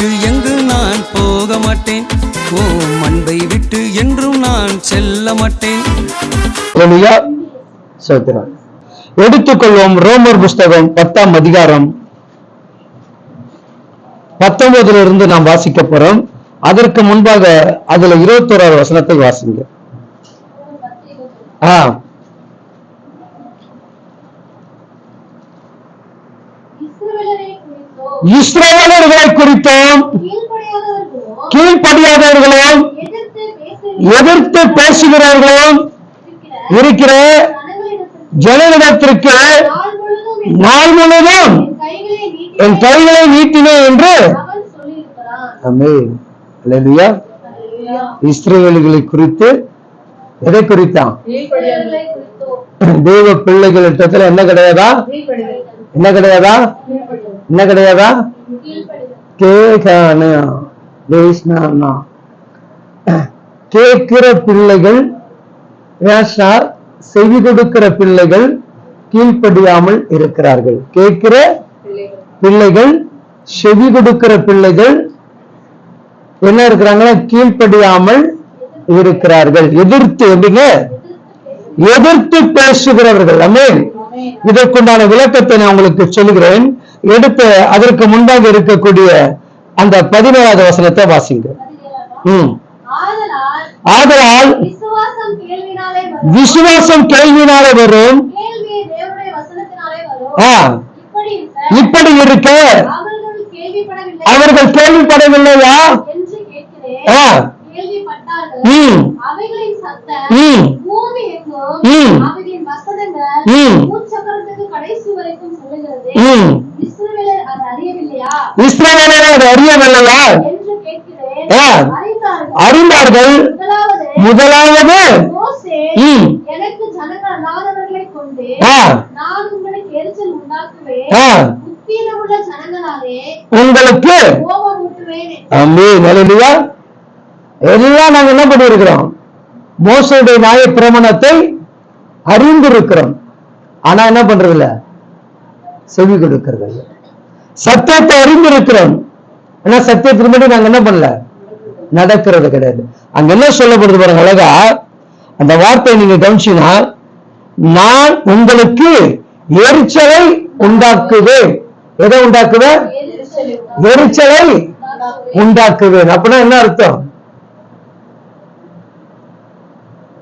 விட்டு எங்கு நான் போக மாட்டேன்? ஓ அன்பை விட்டு என்றும் நான் செல்ல மாட்டேன். எடுத்துக்கொள்வோம் ரோமர் புஸ்தகம் பத்தாம் அதிகாரம். பத்தொன்பதுல இருந்து நாம் வாசிக்க போறோம். அதற்கு முன்பாக அதுல இருபத்தோராவது வசனத்தை வாசிங்க. ஆஹ் குறித்தோ இஸ்ரவேலர்களை குறித்தும் கீழ்ப்படியாதவர்களும் எதிர்த்து பேசுகிற எதிர்த்து பேசுகிறவர்களும் இருக்கிற ஜனங்களிடத்திற்கு நாள் முழுவதும் என் கைகளை நீட்டினேன் என்று. இஸ்ரவேல்களை குறித்து எதை குறித்தான்? தேவ பிள்ளைகளிடத்துல என்ன கிடையாதா? என்ன கிடையாதா? என்ன கிடையாதா? கேகான வேஷ்ணானா? கேட்கிற பிள்ளைகள் வேஷா செவி கொடுக்கிற பிள்ளைகள் கீழ்ப்படியாமல் இருக்கிறார்கள். கேட்கிற பிள்ளைகள் செவி கொடுக்கிற பிள்ளைகள் என்ன இருக்கிறாங்களா கீழ்ப்படியாமல் இருக்கிறார்கள். எதிர்த்து எப்படிங்க? எதிர்த்து பேசுகிறவர்கள். அமேன் இதற்குண்டான விளக்கத்தை நான் உங்களுக்கு சொல்லுகிறேன். எடுத்து அதற்கு முன்பாக இருக்கக்கூடிய அந்த பதினேழாவது வசனத்தை வாசிங்க. ம். ஆதலால் விசுவாசம் கேள்வினாலே வரும். விசுவாசம் கேள்வினால வரும் கேள்வி தேவனுடைய ஆ, இப்படி இருக்க இப்படி இருக்க அவர்கள் கேள்விப்படவில்லையா இஸ்ரவேலர் அது அறியவில்லையா. அறிந்தார்கள். முதலாவது உங்களுக்கு எல்லாம் நாங்க என்ன பண்ணியிருக்கிறோம்? மோசடைய நியாய பிரமாணத்தை அறிந்திருக்கிறோம். ஆனா என்ன பண்றது இல்ல செவி கொடுக்கிறது. சத்தியத்தை அறிந்திருக்கிறோம். ஆனா சத்தியத்திற்கு முன்னாடி நாங்க என்ன பண்ணல? நடக்கிறது கிடையாது. அங்க என்ன சொல்லப்படுது பாருங்க அழகா? அந்த வார்த்தையை நீங்க கவனிச்சீங்கன்னா நான் உங்களுக்கு எரிச்சலை உண்டாக்குவேன். எதை உண்டாக்குவேன்? எரிச்சலை உண்டாக்குவேன். அப்படின்னா என்ன அர்த்தம்?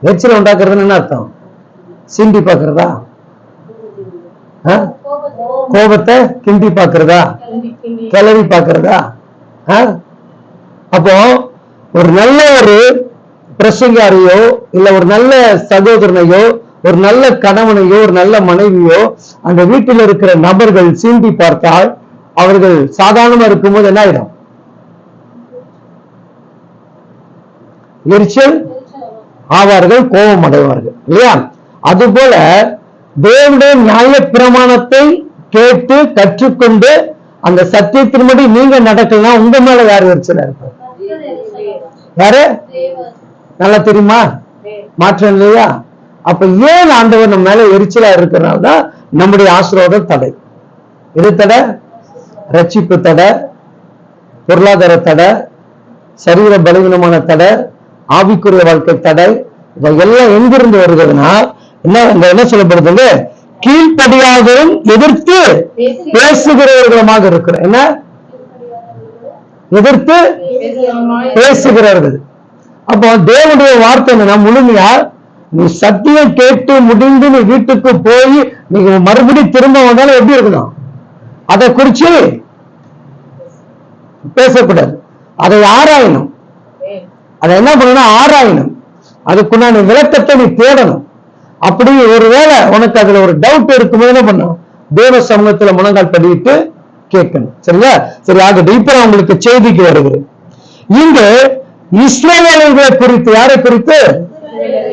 எரிச்சலை உண்டாக்குறதுன்னு என்ன அர்த்தம்? சிந்தி பாக்குறதா கோபத்தை கிண்டி பாக்குறதா கிளவி கிளறி பாக்குறதா ஆ? அப்போ ஒரு நல்ல ஒரு பிரசங்காரியோ இல்ல ஒரு நல்ல சகோதரனையோ ஒரு நல்ல கணவனையோ ஒரு நல்ல மனைவியோ அந்த வீட்டில் இருக்கிற நபர்கள் சீண்டி பார்த்தால் அவர்கள் சாதாரணமா இருக்கும்போது என்ன ஆயிடும்? எரிச்சல் ஆவார்கள் கோபம் அடைவார்கள் இல்லையா? அதுபோல தேவனுடைய நியாய பிரமாணத்தை கேட்டு கற்றுக்கொண்டு அந்த சத்தியத்தின்படி நீங்க நடக்கலன்னா உங்க மேல யார் எரிச்சலா இருக்கும் யாரு? நல்லா தெரியுமா? மாற்றம் இல்லையா? அப்ப ஏன் ஆண்டவர் நம்ம மேல எரிச்சலா இருக்கிறனால தான் நம்முடைய ஆசீர்வாதம் தடை? எது தடை? ரட்சிப்பு தடை பொருளாதார தடை சரீர பலவீனமான தடை ஆவிக்குரிய வாழ்க்கை தடை இதெல்லாம் எங்கிருந்து வருகிறதுனா என்ன என்ன சொல்லப்படுது கீழ்ப்படியாகவும் எதிர்த்து பேசுகிறவர்களுமாக இருக்கிறோம் என்ன? எதிர்த்து பேசுகிறார்கள் அப்போ தேவனுடைய வார்த்தை என்னன்னா முழுமையா நீ சத்தியம் கேட்டு முடிந்து நீ வீட்டுக்கு போய் நீங்க மறுபடி திரும்ப வந்தாலும் எப்படி இருக்கணும்? அதை குறிச்சு பேசக்கூடாது. அதை ஆராயணும். அதை என்ன பண்ணணும்? ஆராயணும். அதுக்குண்டான விளக்கத்தை நீ தேடணும். அப்படி ஒருவேளை உனக்கு அதுல ஒரு டவுட் இருக்கும்போது என்ன பண்ணும்? தேவ சமூகத்துல முழங்கால் படிட்டு கேட்கணும். சரியா சரி அது இப்ப உங்களுக்கு செய்திக்கு வருகிறது இங்கு இஸ்ரவேலர்களை குறித்து யாரை குறித்து?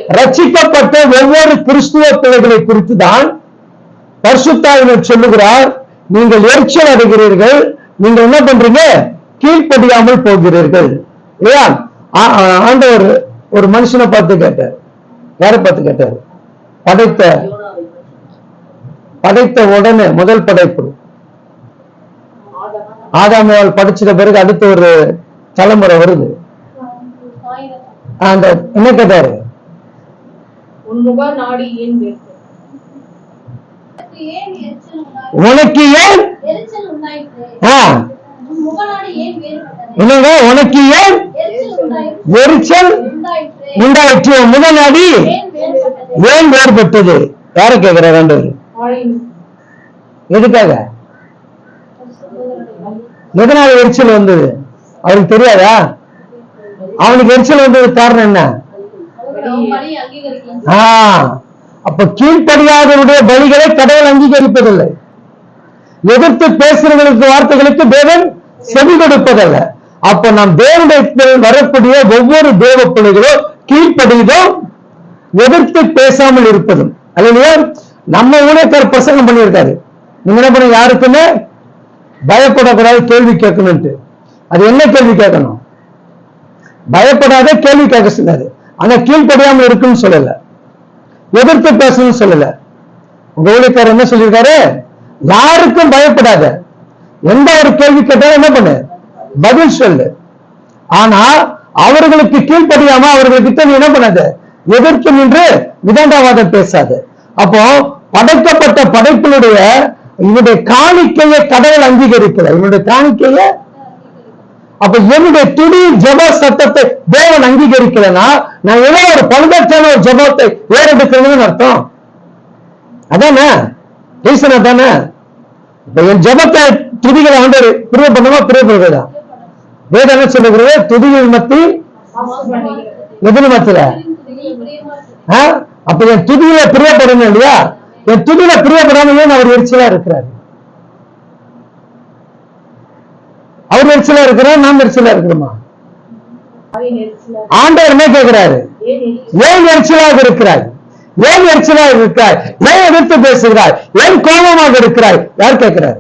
ரச்சிக்கப்பட்ட ஒவ்வொரு கிறிஸ்துவ பிள்ளைகளை குறித்து தான் பரிசுத்தாவினர் சொல்லுகிறார். நீங்கள் எரிச்சல் அடைகிறீர்கள். நீங்கள் என்ன பண்றீங்க? கீழ்ப்படியாமல் போகிறீர்கள். இல்லையா? ஆ- ஆண்டவர் ஒரு மனுஷனை பார்த்து கேட்டார். யாரை பார்த்து கேட்டார்? படைத்த படைத்த உடனே முதல் படைப்பு. ஆதாமியால் படிச்சிட்ட பிறகு அடுத்த ஒரு தலைமுறை வருது. அந்த என்ன கேட்டாரு? முக நாடி ஏன் வேறு ஏன் எரிச்சல் உண்டாயிற்று? உனக்கு ஏன்? என்னங்க? உனக்கு ஏன்? எரிச்சல் உண்டாயிற்று? உன் முதலாடி ஏன் வேறுபட்டது. யார பேரும்? ஆழின். எதுக்காக? எதனால எரிச்சல் வந்தது. அவருக்கு தெரியாதா? அவனுக்கு எரிச்சல் வந்தது காரணம் என்ன? அப்ப கீழ்ப்படியாதவருடைய பலிகளை கடவுள் அங்கீகரிப்பதில்லை. எதிர்த்து பேசுறவர்களுக்கு வார்த்தைகளுக்கு தேவன் செவி கொடுப்பதல்ல. அப்ப நாம் தேவனிடத்தில் வரக்கூடிய ஒவ்வொரு தேவ பிள்ளைகளும் கீழ்ப்படியதும் எதிர்த்து பேசாமல் இருப்பதும். அல்லையா? நம்ம ஊழியக்கார் பிரசங்கம் பண்ணியிருக்காரு. நீங்க என்ன பண்ண யாருக்குமே பயப்படக்கூடாது கேள்வி கேட்கணும்ட்டு அது என்ன கேள்வி கேட்கணும்? பயப்படாத கேள்வி கேட்க சொன்னாரு. ஆனா கீழ்படியாமல் இருக்குன்னு சொல்லல. எதிர்த்து பேசணும்னு சொல்லல. உங்க ஊழியக்காரர் என்ன சொல்லியிருக்காரு? யாருக்கும் பயப்படாத. எந்த ஒரு கேள்வி கேட்டாலும் என்ன பண்ணு? பதில் சொல்லு. ஆனா அவர்களுக்கு கீழ்படியாம அவர்களுக்கு நீ என்ன பண்ணாத? எதிர்த்து நின்று விதண்டாவாதம் பேசாத. அப்போ படைக்கப்பட்ட படைப்பினுடைய இவனுடைய காணிக்கையை கடவுள் அங்கீகரிக்கல. இவனுடைய காணிக்கையை? அப்ப என்னுடைய துடி ஜப சத்தத்தை தேவன் அங்கீகரிக்கலனா நான் ஏதோ ஒரு பழுதற்றான ஒரு ஜபத்தை ஏறெடுக்கிறதுன்னு அர்த்தம். அதானே? ரீசன் அதானே? இப்ப என் ஜபத்தை துதிகளை ஆண்டவர் பிரிய பண்ணுமா? பிரிய பண்ணுறதா? வேதம் என்ன சொல்லுகிறது? துதிகள் மத்தி வாசம் அப்ப என் துதியில பிரியப்படணும் இல்லையா? என் துதியில பிரியப்படாம ஏன் அவர் எரிச்சலா இருக்கிறார்? அவர் எரிச்சலா இருக்கிறார் நாம் எரிச்சலா இருக்கிறோமா? ஆண்டவருமே கேட்கிறாரு? ஏன் எரிச்சலாக இருக்கிறாய்? ஏன் எரிச்சலாக இருக்கிறாய்? ஏன் எதிர்த்து பேசுகிறாய்? ஏன் கோபமாக இருக்கிறாய்? யார் கேட்கிறாரு?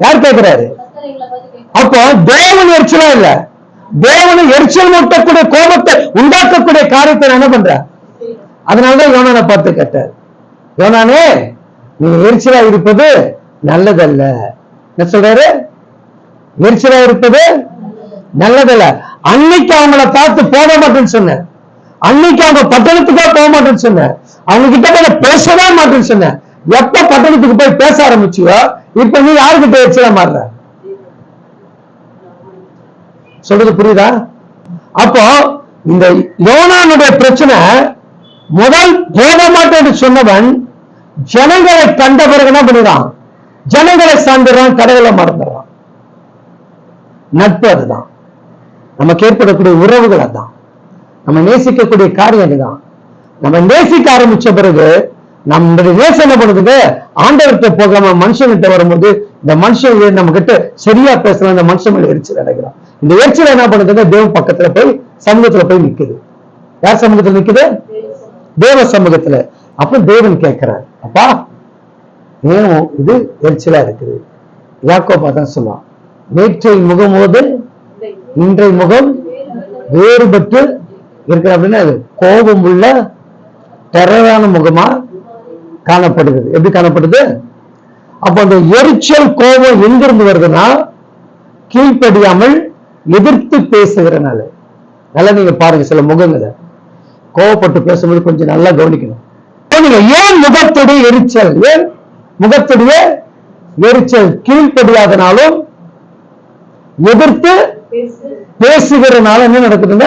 யார் கேட்கிறாரு? அப்போ தேவன் எரிச்சலா இல்ல. தேவனை எரிச்சல் மூட்டக்கூடிய கோபத்தை உண்டாக்கக்கூடிய காரியத்தை நான் என்ன பண்ற அதனாலதான் யோனானை பார்த்து கேட்டார். யோனானே நீ எரிச்சலா இருப்பது நல்லதல்ல. என்ன சொல்றாரு? எரிச்சலா இருப்பது நல்லதல்ல. அன்னைக்கு அவங்கள பார்த்து போக மாட்டேன்னு சொன்னேன் அன்னைக்கு அவங்க பட்டணத்துக்காக போக மாட்டேன்னு சொன்னேன் அவங்க கிட்ட போய் நான் பேசவே மாட்டேன்னு சொன்னேன் எப்ப பட்டணத்துக்கு போய் பேச ஆரம்பிச்சியோ இப்ப நீ யாருக்கிட்ட எரிச்சலா மாறுற? சொல்றது புரியுதா? அப்போ இந்த யோனானுடைய பிரச்சனை முதல் போக மாட்டேன்னு சொன்னவன் ஜனங்களை கண்ட பிறகு என்ன பண்ணிடுறான்? ஜனங்களை சார்ந்துடுறான் கடவுளை மறந்துடுறான். நட்பு அதுதான். நமக்கு ஏற்படக்கூடிய உறவுகள் அதான் நம்ம நேசிக்கக்கூடிய காரியம் அதுதான் நம்ம நேசிக்க ஆரம்பிச்ச பிறகு நம்மளுடைய நேசம் என்ன பண்ணுது ஆண்டவர்கிட்ட போகாம மனுஷங்கிட்ட வரும்போது இந்த மனுஷன் நம்ம கிட்ட சரியா பேசலாம் இந்த மனுஷன் மேல எரிச்சல் அடைகிறான். இந்த எரிச்சல் என்ன பண்ணுதுங்க தேவன் பக்கத்துல போய் சமூகத்துல போய் நிக்குது. யார் சமூகத்துல நிக்குது? தேவ சமூகத்துல. அப்ப தேவன் கேட்கிறார் அப்பா ஏன் இது எரிச்சலா இருக்குது. யாக்கோப்பா தான் சொல்லுவான் நேற்றை முகம் போது இன்றைய முகம் வேறுபட்டு இருக்கிற அப்படின்னா அது கோபம் உள்ள டெரரான முகமா காணப்படுகிறது. எப்படி காணப்படுது? அப்ப அந்த எரிச்சல் கோபம் எங்கிருந்து வருதுன்னா கீழ்ப்படியாமல் எதிர்த்து பேசுகிறனால. நல்லா நீங்க பாருங்க சில முகங்களை. கோவப்பட்டு பேசும்போது கொஞ்சம் நல்லா கவனிக்கணும். ஏன் முகத்துடைய எரிச்சல்? ஏன் முகத்துடைய எரிச்சல் கீழ்ப்படியாதனாலும் எதிர்த்து பேசுகிறனால என்ன நடக்குதுங்க?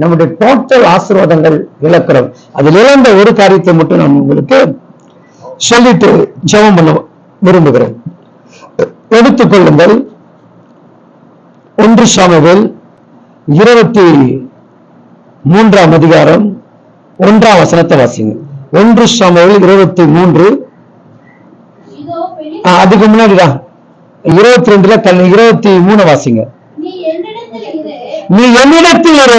நம்முடைய டோட்டல் ஆசீர்வாதங்கள் இழக்கிறோம். அதில் இழந்த ஒரு காரியத்தை மட்டும் நான் உங்களுக்கு சொல்லிட்டு ஜெபம் பண்ண விரும்புகிறேன். எடுத்துக்கொள்ளுங்கள் ஒன்று சாமுவேல் இருபத்தி மூன்றாம் அதிகாரம் ஒன்றாம் வசனத்தை வாசிங்க. ஒன்று சாமுவேல் இருபத்தி மூன்று. அதுக்கு முன்னாடிதான் இருபத்தி ரெண்டுல கல் இருபத்தி மூணு வாசிங்க. நீ என்னிடத்தில் இரு.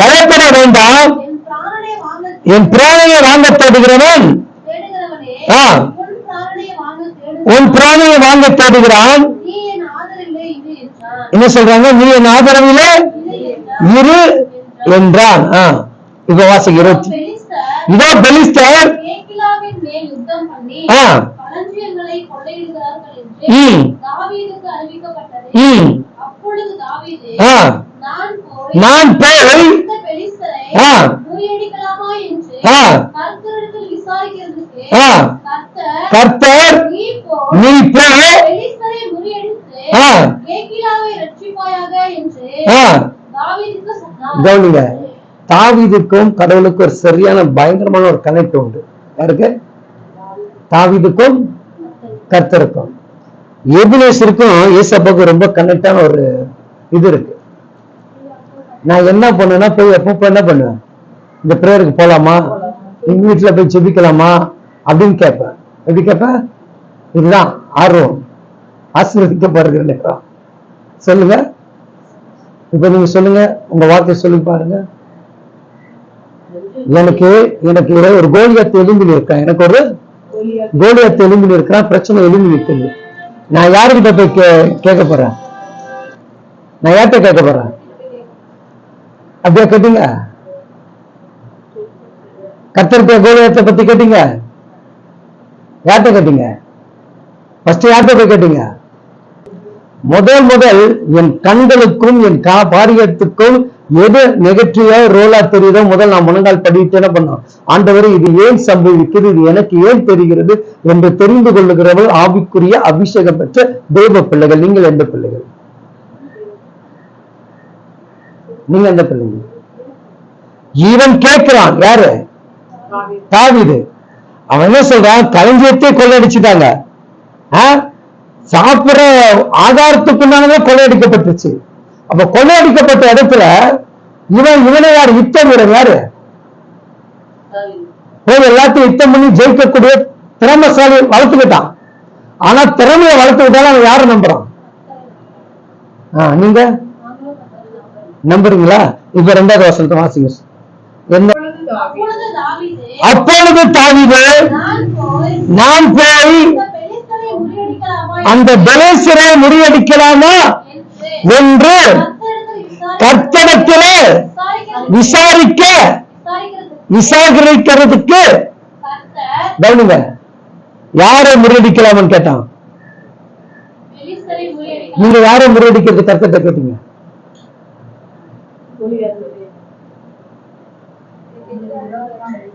பயப்பட வேண்டாம். என் பிராணனை வாங்க பிராணையை வாங்க தேடுகிறவன் உன் பிராணனை உன் பிராணையை வாங்க தேடுகிறான் நீ என் ஆதரவிலே இது என்றான் என்ன சொல்றாங்க? நீ என் ஆதரவிலே என்றான் இரு என்றான். இப்ப வாசிங்க இருபத்தி இதோ பெலிஸ்தர். நான் போய் ஆ. ஆ. ஆ. கர்த்தர் நீ போய் கவனிங்க தாவீதுக்கும் கடவுளுக்கும் ஒரு சரியான பயங்கரமான ஒரு கனெக்ட் உண்டு. யாருக்கு? தாவீதுக்கும் கர்த்தருக்கும். எபினேசருக்கும் ஏசப்பாவுக்கும் ரொம்ப கனெக்டான ஒரு இது இருக்கு. நான் என்ன பண்ணுவேன்னா போய் எப்பப்போ என்ன பண்ணுவேன்? இந்த ப்ரேயருக்கு போலாமா? எங்க வீட்டுல போய் ஜெபிக்கலாமா? அப்படின்னு கேட்பேன். எப்படி கேட்பேன்? இதுதான் ஆர்வம். ஆசீர்வதிக்கப்படுறது நேரம் சொல்லுங்க. இப்ப நீங்க சொல்லுங்க. உங்க வார்த்தை சொல்லி பாருங்க. எனக்கு எனக்கு ஒரு கோலியத்தை எலும்பில் இருக்கேன் எனக்கு ஒரு கோலியத்தை எலும்பில் இருக்கிறான் பிரச்சனை எலும்பி நிற்குது. நான் யாருக்கிட்ட போய் கே- கேட்க போறேன்? நான் யார்கிட்ட கேட்க போறேன்? அப்படியா கேட்டீங்க? கத்தர்கிட்ட கோலியத்தை பத்தி கேட்டீங்க? யார்கிட்ட கேட்டீங்க? ஃபர்ஸ்ட் யார்கிட்ட போய் கேட்டீங்க? முதல் முதல் என் கண்களுக்கும் என் கா பாரியத்துக்கும் எது நெகட்டிவா ரோலா தெரியுதோ முதல் நான் முழங்கால் படிட்டு என்ன பண்ணோம்? ஆண்டவர் இது ஏன் சம்பவிக்கிறது? இது எனக்கு ஏன் தெரிகிறது? என்று தெரிந்து கொள்ளுகிறவள் ஆவிக்குரிய அபிஷேகம் பெற்ற தெய்வ பிள்ளைகள். நீங்கள் எந்த பிள்ளைகள்? நீங்க எந்த பிள்ளைங்க இவன் கேட்கிறான் யாரு? தாவீது. அவன் என்ன சொல்றான்? களஞ்சியத்தை கொள்ளையடிச்சுட்டாங்க ஆ? சாப்பிடுற ஆதாரத்துக்குண்டானதே கொள்ளையடிக்கப்பட்டுச்சு. அப்ப கொள்ளையடிக்கப்பட்ட இடத்துல இவன் இவனை யார்? யுத்தம் வீரன் யாரு? போய் எல்லாத்தையும் யுத்தம் பண்ணி ஜெயிக்கக்கூடிய திறமசாலி வளர்த்துக்கிட்டான். ஆனா திறமையை வளர்த்து விட்டாலும் அவன் யாரை நம்புறான்? நீங்க? நம்புறீங்களா? இப்ப ரெண்டாவது வசனத்தை வாசிங்க என்ன? அப்பொழுது தாவீது நான் போய் நான் போய் இந்த பெலிஸ்தரை முறியடிக்கலாமா அந்த பெலேசரை முறியடிக்கலாமா? என்று என்று கர்த்தடத்திலே விசாரிக்க- விசாரிக்கிறதுக்கு கவனிங்க. யாரை முறியடிக்கலாம்னு கேட்டான். நீங்க யாரை முறியடிக்கிறது? கர்த்தத்தை கேட்டீங்க.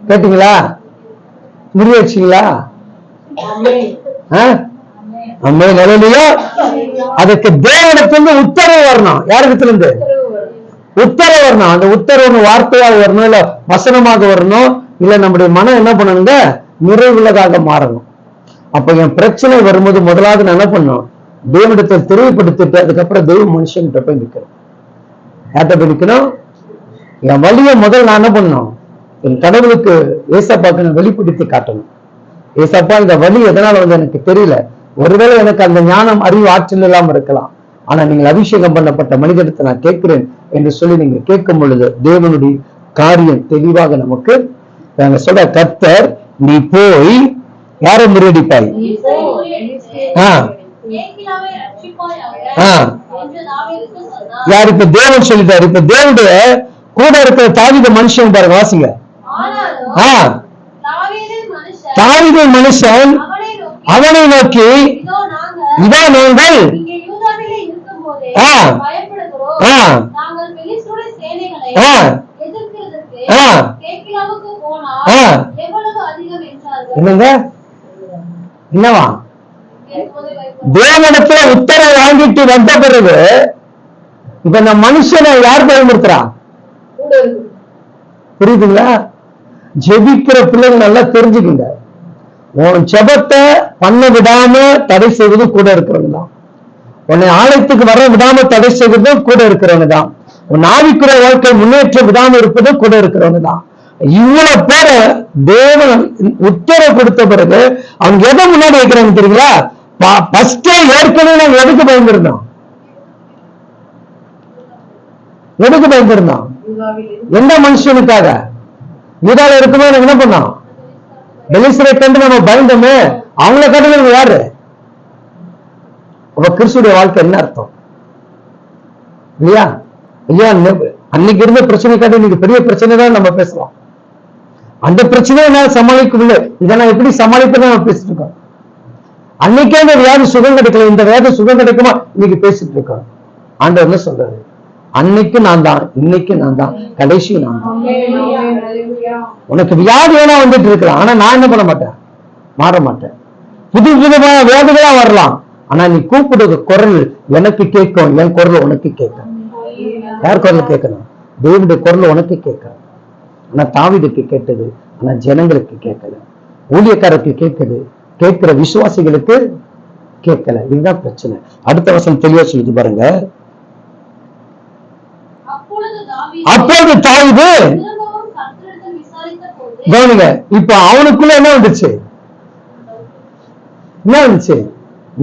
கேட்டீங்களா? முறியடிச்சீங்களா? ஆ? அம்மே நிலையிலயோ அதுக்கு தேவனத்திலிருந்து உத்தரவு வரணும். யாரிடத்துல இருந்து உத்தரவு வரணும். அந்த உத்தரவு வார்த்தையாக வரணும் இல்ல வசனமாக வரணும் இல்ல நம்முடைய மனம் என்ன பண்ணணுங்க? நிறைவுள்ளதாக மாறணும். அப்ப என் பிரச்சனை வரும்போது முதலாவது நான் என்ன பண்ணும் தேவனிடத்தை தெளிவுபடுத்திட்டு அதுக்கப்புறம் தெய்வ மனுஷன்கிட்ட போய் நிற்கணும் யார்கிட்ட போய் நிற்கணும் என் வழியை முதல் நான் என்ன பண்ணணும்? என் கடவுளுக்கு ஏசப்பாக்கு நான் வெளிப்படுத்தி காட்டணும். ஏசப்பா இந்த வழி எதனால வந்து எனக்கு தெரியல? ஒருவேளை எனக்கு அந்த ஞானம் அறிவு ஆற்றல் இல்லாம இருக்கலாம். ஆனா நீங்கள் அபிஷேகம் பண்ணப்பட்ட மனிதத்தை நான் கேட்கிறேன் என்று சொல்லி நீங்க கேட்கும் பொழுது தேவனுடைய காரியம் தெளிவாக நமக்கு நாங்க சொல்ற கர்த்தர் நீ போய் யாரை முறியடிப்பாய்? யார் இப்ப தேவன் சொல்லிட்டாரு? இப்ப தேவனுடைய கூட இருக்கிற தாவித மனுஷன் பாருங்க வாசிங்க. தாவித மனுஷன் அவனை நோக்கி இதோ நாங்கள். என்னங்க? என்னவா. தேவனிடத்துல உத்தரவு வாங்கிட்டு வந்த பிறகு இப்ப இந்த மனுஷனை யார் பயமுறுத்துறான் புரியுதுங்களா? ஜெபிக்கிற பிள்ளைங்க நல்லா தெரிஞ்சுக்குங்க. உன் ஜெபத்தை பண்ண விடாம தடை செய்வது கூட இருக்கிறவங்க தான் உன்னை ஆலயத்துக்கு வர விடாம தடை செய்வதும் கூட இருக்கிறவங்க தான் உன் ஆவிக்குரிய வாழ்க்கை முன்னேற்ற விடாம இருப்பதும் கூட இருக்கிறவங்க தான் இவ்வளவு பேர தேவன் உத்தரவு கொடுத்த பிறகு அவங்க எதை முன்னாடி வைக்கிறாங்க தெரியுங்களா? ஃபர்ஸ்டே ஏற்கனவே நாங்க எதுக்கு பயந்துருந்தோம் எதுக்கு பயந்துருந்தோம் எந்த மனுஷனுக்காக? யூதால இருக்கும்போது எனக்கு என்ன பண்ணோம் பெலிசரை கண்டு நம்ம பயந்தோமே. அவங்கள கண்டு யாரு? அப்ப கிறிஸ்துடைய வாழ்க்கை என்ன அர்த்தம்? இல்லையா? இல்லையா? அன்னைக்கு இருந்த பிரச்சனை காட்டி இன்னைக்கு பெரிய பிரச்சனை தான் நம்ம பேசலாம். அந்த பிரச்சனையை என்னால சமாளிக்க முடியல இதை நான் எப்படி சமாளிப்பேன்னு நம்ம பேசிட்டு இருக்கோம். அன்னைக்கே இந்த வியாதி சுகம் கிடைக்கல. இந்த வியாதி சுகம் கிடைக்குமா? இன்னைக்கு பேசிட்டு இருக்கோம். ஆண்டவர் என்ன சொல்றாரு? அன்னைக்கு நான் தான் இன்னைக்கு நான் தான் கடைசி நான் தான். உனக்கு வியாதி வேணா வந்துட்டு இருக்கலாம் ஆனா நான் என்ன பண்ண மாட்டேன்? மாற மாட்டேன். புது விதமான வியாதிகளா வரலாம். ஆனா நீ கூப்பிடுற குரல். எனக்கு கேட்கும் என் குரல் உனக்கு கேட்கும் யார் குரல் கேட்கணும்? தேவனுடைய குரல் உனக்கு கேட்கணும். ஆனா தாவிதுக்கு கேட்டது ஆனா ஜனங்களுக்கு கேட்கல. ஊழியக்காரருக்கு கேட்குது கேட்கிற விசுவாசிகளுக்கு கேட்கல. இதுதான் பிரச்சனை. அடுத்த வசனம் தெளிவா சொல்லுது பாருங்க. அப்பொழுது தாவிது அப்போது கவனிங்க இப்ப அவனுக்குள்ள என்ன வந்துச்சு? என்ன இருந்துச்சு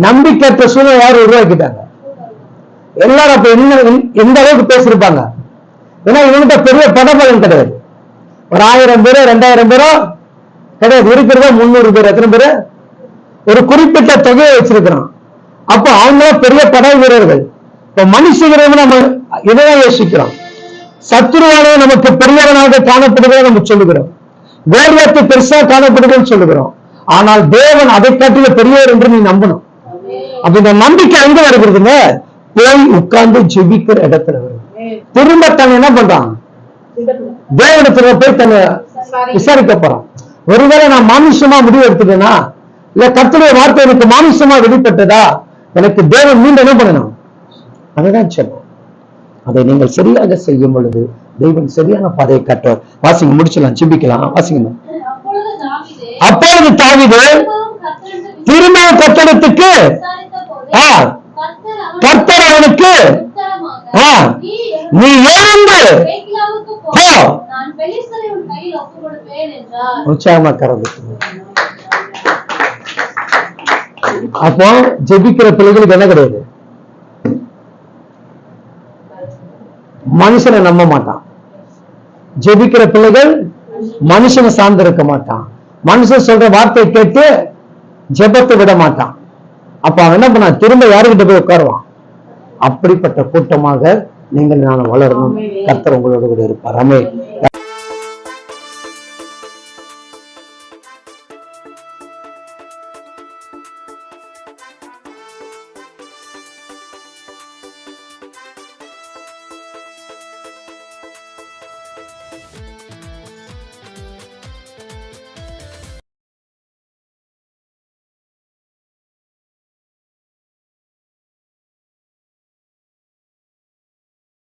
நம்பிக்கையற்ற சூழ்நிலை யார் உருவாக்கிட்டாங்க? எல்லாரும் அப்ப என்ன எந்த அளவுக்கு பேசியிருப்பாங்க? ஏன்னா இவன்கிட்ட பெரிய படபலன் கிடையாது. ஒரு ஆயிரம் பேரோ ரெண்டாயிரம் பேரோ கிடையாது. இருக்கிறதோ முந்நூறு பேர் எத்தனை பேரு? ஒரு குறிப்பிட்ட தொகையை வச்சிருக்கிறான். அப்போ அவங்க பெரிய படை வீரர்கள். இப்ப மனுஷங்கிறவங்க நம்ம இதைதான் யோசிக்கிறோம். சத்துருவானே நமக்கு பெரியவனாக காணப்படுகிறத நம்ம சொல்லுகிறோம். வேர்வத்து பெருசா காணப்படுதுன்னு சொல்லுகிறோம். ஆனால் தேவன் அதை காட்டில பெரியவர் என்று நீ நம்பணும். அப்ப இந்த நம்பிக்கை எங்க வருகிறதுங்க. போய் உட்கார்ந்து ஜெபிக்கிற இடத்துல வருது. திரும்ப தன்னை என்ன பண்றான்? தேவனத்துல போய் தன்னை விசாரிக்க போறான். ஒருவேளை நான் மாமிசமா முடிவு எடுத்துட்டேனா? இல்ல கத்துடைய வார்த்தை எனக்கு மாமிசமா வெளிப்பட்டதா? எனக்கு தேவன் மீண்டும் என்ன பண்ணணும்? அதுதான் சொல்லும் அதை நீங்கள் சரியாக செய்யும் பொழுது தெய்வம் சரியான பாதையை காட்டுவார். வாசிங்க முடிச்சலாம் சிம்பிக்கலாம் வாசிங்க. அப்பொழுது தாவிது திரும்பவும் கர்த்தரிடத்தில் திரும்ப கர்த்தர் அவனுக்கு நீ நீ எழுந்து உற்சாகமா கறந்து அப்போ ஜெபிக்கிற பிள்ளைகளுக்கு என்ன கிடையாது? மனுஷனை நம்ப மாட்டான். ஜெபிக்கிற பிள்ளைகள் மனுஷனை சார்ந்து இருக்க மாட்டான். மனுஷன் சொல்ற வார்த்தையை கேட்டு ஜெபத்தை விட மாட்டான். அப்ப அவன் என்ன பண்ணான்? திரும்ப யாருக்கிட்ட போய் உட்காருவான்? அப்படிப்பட்ட கூட்டமாக நீங்கள் நான் வளரணும். கர்த்தர் உங்களோட கூட இருப்பார். அமே